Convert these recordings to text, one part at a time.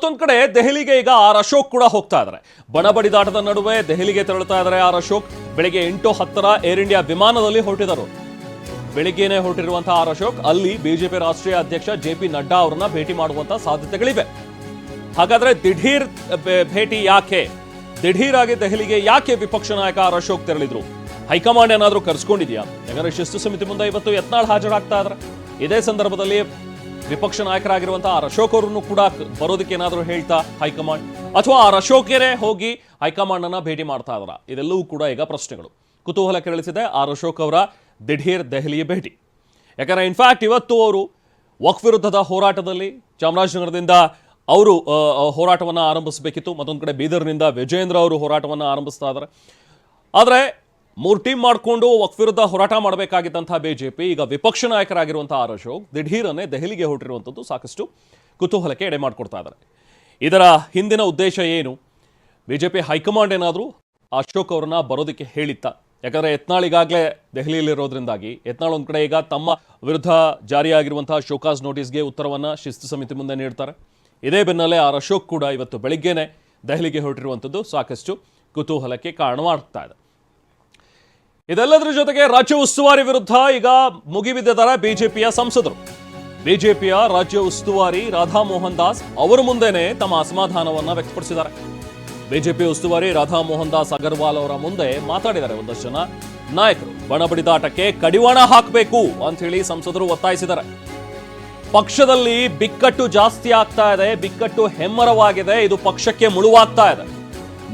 ಮತ್ತೊಂದ್ ಕಡೆ ದೆಹಲಿಗೆ ಈಗ ಆರ್ ಅಶೋಕ್ ಕೂಡ ಹೋಗ್ತಾ ಇದ್ದಾರೆ ಬಣಬಡಿದಾಟದ ನಡುವೆ ದೆಹಲಿಗೆ ತೆರಳುತ್ತಾ ಇದ್ದಾರೆ ಆರ್ ಅಶೋಕ್. ಬೆಳಿಗ್ಗೆ ಎಂಟು ಹತ್ತರ ಏರ್ ಇಂಡಿಯಾ ವಿಮಾನದಲ್ಲಿ ಹೊರಟಿದರು ಬೆಳಿಗ್ಗೆನೆ ಹೊರಟಿರುವಂತಹ ಆರ್ ಅಶೋಕ್, ಅಲ್ಲಿ ಬಿಜೆಪಿ ರಾಷ್ಟ್ರೀಯ ಅಧ್ಯಕ್ಷ ಜೆ ಪಿ ನಡ್ಡಾ ಅವರನ್ನ ಭೇಟಿ ಮಾಡುವಂತಹ ಸಾಧ್ಯತೆಗಳಿವೆ. ಹಾಗಾದ್ರೆ ದಿಢೀರ್ ಭೇಟಿ ಯಾಕೆ? ದಿಢೀರ್ ಆಗಿ ದೆಹಲಿಗೆ ಯಾಕೆ ವಿಪಕ್ಷ ನಾಯಕ ಆರ್ ಅಶೋಕ್ ತೆರಳಿದ್ರು? ಹೈಕಮಾಂಡ್ ಏನಾದರೂ ಕರ್ಸ್ಕೊಂಡಿದ್ಯಾ? ಯಾಕಂದ್ರೆ ಶಿಸ್ತು ಸಮಿತಿ ಮುಂದೆ ಇವತ್ತು ಯತ್ನಾಳ್ ಹಾಜರಾಗ್ತಾ ಇದ್ದಾರೆ ಇದೇ ಸಂದರ್ಭದಲ್ಲಿ ವಿಪಕ್ಷ ನಾಯಕರಾಗಿರುವಂತಹ ಆರ್ ಅಶೋಕ್ ಅವರನ್ನು ಕೂಡ ಬರೋದಕ್ಕೆ ಏನಾದರೂ ಹೇಳ್ತಾ ಹೈಕಮಾಂಡ್? ಅಥವಾ ಆರ್ ಅಶೋಕರೇ ಹೋಗಿ ಹೈಕಮಾಂಡ್ ಅನ್ನ ಭೇಟಿ ಮಾಡ್ತಾ ಇದಾರ ಇದೆಲ್ಲವೂ ಕೂಡ ಈಗ ಪ್ರಶ್ನೆಗಳು. ಕುತೂಹಲ ಕೆರಳಿಸಿದೆ ಆರ್ ಅಶೋಕ್ ಅವರ ದಿಢೀರ್ ದೆಹಲಿಯ ಭೇಟಿ. ಯಾಕಂದ್ರೆ ಇನ್ಫ್ಯಾಕ್ಟ್ ಇವತ್ತು ಅವರು ವಕ್ ವಿರುದ್ಧದ ಹೋರಾಟದಲ್ಲಿ ಚಾಮರಾಜನಗರದಿಂದ ಅವರು ಹೋರಾಟವನ್ನು ಆರಂಭಿಸಬೇಕಿತ್ತು. ಮತ್ತೊಂದು ಕಡೆ ಬೀದರ್ನಿಂದ ವಿಜಯೇಂದ್ರ ಅವರು ಹೋರಾಟವನ್ನು ಆರಂಭಿಸ್ತಾ ಇದ್ದಾರೆ. ಆದರೆ ಮೂರು ಟೀಮ್ ಮಾಡಿಕೊಂಡು ವಕ್ ವಿರುದ್ಧ ಹೋರಾಟ ಮಾಡಬೇಕಾಗಿದ್ದಂತಹ ಬಿಜೆಪಿ, ಈಗ ವಿಪಕ್ಷ ನಾಯಕರಾಗಿರುವಂತಹ ಆರ್ ಅಶೋಕ್ ದಿಢೀರನೆ ದೆಹಲಿಗೆ ಹೊರಟಿರುವಂಥದ್ದು ಸಾಕಷ್ಟು ಕುತೂಹಲಕ್ಕೆ ಎಡೆ ಮಾಡಿಕೊಡ್ತಾ ಇದ್ದಾರೆ. ಇದರ ಹಿಂದಿನ ಉದ್ದೇಶ ಏನು? ಬಿಜೆಪಿ ಹೈಕಮಾಂಡ್ ಏನಾದರೂ ಅಶೋಕ್ ಅವರನ್ನ ಬರೋದಕ್ಕೆ ಹೇಳಿತ್ತ? ಯಾಕಂದ್ರೆ ಯತ್ನಾಳ್ ಈಗಾಗಲೇ ದೆಹಲಿಯಲ್ಲಿರೋದ್ರಿಂದಾಗಿ, ಯತ್ನಾಳ್ ಒಂದು ಕಡೆ ಈಗ ತಮ್ಮ ವಿರುದ್ಧ ಜಾರಿಯಾಗಿರುವಂತಹ ಶೋಕಾಸ್ ನೋಟಿಸ್ಗೆ ಉತ್ತರವನ್ನ ಶಿಸ್ತು ಸಮಿತಿ ಮುಂದೆ ನೀಡ್ತಾರೆ. ಇದೇ ಬೆನ್ನಲ್ಲೇ ಆರ್ ಅಶೋಕ್ ಕೂಡ ಇವತ್ತು ಬೆಳಿಗ್ಗೆನೆ ದೆಹಲಿಗೆ ಹೊರಟಿರುವಂಥದ್ದು ಸಾಕಷ್ಟು ಕುತೂಹಲಕ್ಕೆ ಕಾರಣವಾಗ್ತಾ ಇದೆ. ಇದೆಲ್ಲದರ ಜೊತೆಗೆ ರಾಜ್ಯ ಉಸ್ತುವಾರಿ ವಿರುದ್ಧ ಈಗ ಮುಗಿಬಿದ್ದಿದ್ದಾರೆ ಬಿಜೆಪಿಯ ಸಂಸದರು. ಬಿಜೆಪಿಯ ರಾಜ್ಯ ಉಸ್ತುವಾರಿ ರಾಧಾ ಮೋಹನ್ ದಾಸ್ ಅವರ ಮುಂದೆನೆ ತಮ್ಮ ಅಸಮಾಧಾನವನ್ನ ವ್ಯಕ್ತಪಡಿಸಿದ್ದಾರೆ. ಬಿಜೆಪಿ ಉಸ್ತುವಾರಿ ರಾಧಾ ಮೋಹನ್ ದಾಸ್ ಅಗರ್ವಾಲ್ ಅವರ ಮುಂದೆ ಮಾತಾಡಿದ್ದಾರೆ. ಒಂದಷ್ಟು ಜನ ನಾಯಕರು ಬಣಬಡಿದಾಟಕ್ಕೆ ಕಡಿವಾಣ ಹಾಕಬೇಕು ಅಂತ ಹೇಳಿ ಸಂಸದರು ಒತ್ತಾಯಿಸಿದ್ದಾರೆ. ಪಕ್ಷದಲ್ಲಿ ಬಿಕ್ಕಟ್ಟು ಜಾಸ್ತಿ ಆಗ್ತಾ ಇದೆ, ಬಿಕ್ಕಟ್ಟು ಹೆಮ್ಮರವಾಗಿದೆ, ಇದು ಪಕ್ಷಕ್ಕೆ ಮುಳುವಾಗ್ತಾ ಇದೆ.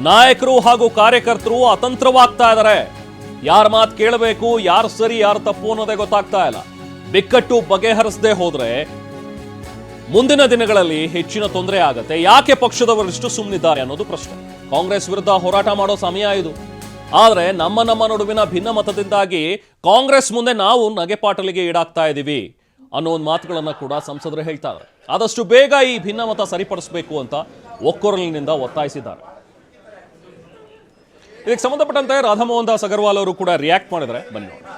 ನಾಯಕರು ಹಾಗೂ ಕಾರ್ಯಕರ್ತರು ಅತಂತ್ರವಾಗ್ತಾ ಇದ್ದಾರೆ. ಯಾರ ಮಾತು ಕೇಳಬೇಕು, ಯಾರು ಸರಿ, ಯಾರು ತಪ್ಪು ಅನ್ನೋದೇ ಗೊತ್ತಾಗ್ತಾ ಇಲ್ಲ. ಬಿಕ್ಕಟ್ಟು ಬಗೆಹರಿಸದೆ ಹೋದ್ರೆ ಮುಂದಿನ ದಿನಗಳಲ್ಲಿ ಹೆಚ್ಚಿನ ತೊಂದರೆ ಆಗತ್ತೆ. ಯಾಕೆ ಪಕ್ಷದವರಿಷ್ಟು ಸುಮ್ಮನಿದ್ದಾರೆ ಅನ್ನೋದು ಪ್ರಶ್ನೆ. ಕಾಂಗ್ರೆಸ್ ವಿರುದ್ಧ ಹೋರಾಟ ಮಾಡೋ ಸಮಯ ಇದು. ಆದ್ರೆ ನಮ್ಮ ನಮ್ಮ ನಡುವಿನ ಭಿನ್ನ ಮತದಿಂದಾಗಿ ಕಾಂಗ್ರೆಸ್ ಮುಂದೆ ನಾವು ನಗೆಪಾಟಲಿಗೆ ಈಡಾಗ್ತಾ ಇದ್ದೀವಿ ಅನ್ನೋ ಒಂದು ಮಾತುಗಳನ್ನು ಕೂಡ ಸಂಸದರು ಹೇಳ್ತಾರೆ. ಆದಷ್ಟು ಬೇಗ ಈ ಭಿನ್ನಮತ ಸರಿಪಡಿಸಬೇಕು ಅಂತ ಒಕ್ಕೊರಲಿನಿಂದ ಒತ್ತಾಯಿಸಿದ್ದಾರೆ. ಇದಕ್ಕೆ ಸಂಬಂಧಪಟ್ಟಂತೆ ರಾಧಾಮೋಹನ್ ದಾಸ್ ಅಗರ್ವಾಲ್ ಅವರು ಕೂಡ ರಿಯಾಕ್ಟ್ ಮಾಡಿದ್ರೆ ಬನ್ನಿ ನೋಡೋಣ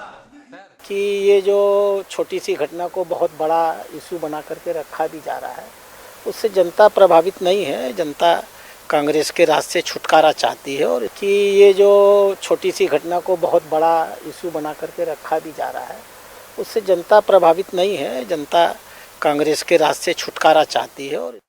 कि ये जो छोटी सी घटना को बहुत बड़ा इशू बना करके रखा भी जा रहा है उससे जनता प्रभावित नहीं है जनता कांग्रेस के राज से छुटकारा चाहती है और कि ये जो छोटी सी घटना को बहुत बड़ा इशू बना करके रखा भी जा रहा है उससे जनता प्रभावित नहीं है जनता कांग्रेस के राज से छुटकारा चाहती है और